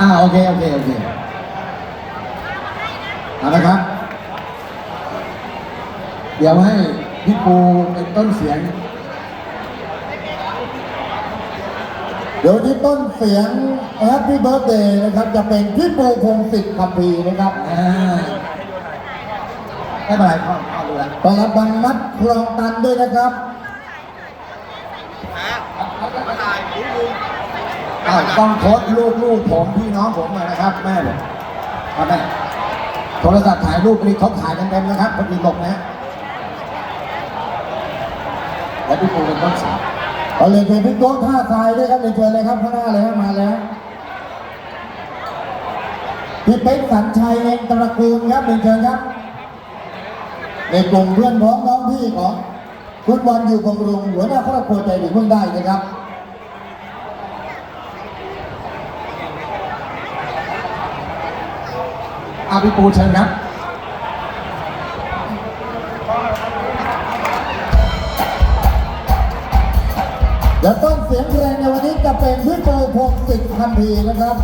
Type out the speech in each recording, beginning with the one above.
อ่าโอเคโอเคโอเคเอาละครับ เดี๋ยวให้พี่ปูเป็นต้นเสียง เดี๋ยวที่ต้นเสียง Happy Birthday นะครับ จะเป็นพี่ปูพงศิษฐ์คัมภีนะครับอ่าไม่เป็นไรพ่อพ่อรู้แล้วต้อนรับบางมัดคลองตันด้วยนะครับ อ้าวต้องโค้ดลูกลูกผมพี่น้องผมมานะครับ แม่เลยครับแม่โทรศัพท์ถ่ายรูปนี่เขาถ่ายกันเต็มนะครับพอดีหลบนะแล้วพี่ปูเป็นต้นสาวเอาเลยนเชิญพี่โก้ท่าทรายด้วยครับเรียนเชิญเลยครับข้างหน้าเลยมาแล้วพี่เป๊กสัญชัยเองตระกูลครับเรียนเชิญครับในกลุ่มเพื่อนพ้องน้องพี่ของคุณวันอยู่บำรุงหัวหน้าครอบครัวใจดีเพิ่งได้นะครับ อาพี่ปูเชิญครับและต้นเสียงเพลงในวันนี้จะเป็นพี่ปูพงศิษฐ์คัมภีร์นะครับ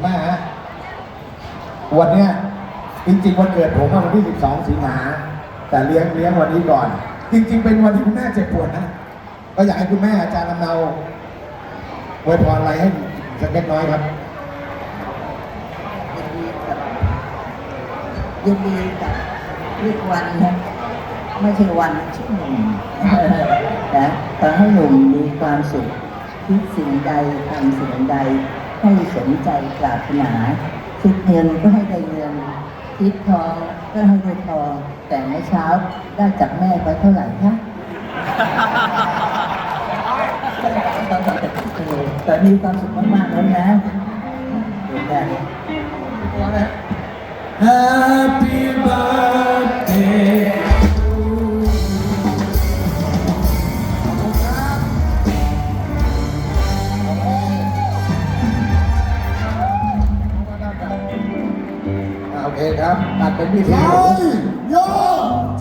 คุณแม่ฮะวันเนี้ยจริงๆวันเกิดผมอะวันที่ 12 สิงหา แต่เลี้ยงเลี้ยงวันนี้ก่อน จริง ๆ เป็นวันที่คุณแม่เจ็บปวดนะก็อยากให้คุณแม่อาจารย์ลำเนาอวยพรอะไรให้สักเล็กน้อยครับยินดีกับลูกวันนะไม่ใช่วันชื่อหนุ่มนะขอให้หนุ่มมีความสุขคิดสิ่งใดทำสิ่งใด ให้สมใจปรารถนาคิดเงินก็ให้ได้เงินคิดทองก็ให้ได้ทอง แต่เมื่อเช้าได้จากแม่ไปเท่าไหร่คะเออแต่มีความสุขมากๆแล้วนะเดี๋ยวกัน Happy เคครับ ตัดเป็นพี่ช่โย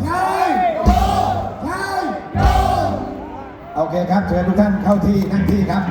ใช่โยใช่โยโอเคครับ เชิญทุกท่านเข้าที่นั่งที่ครับ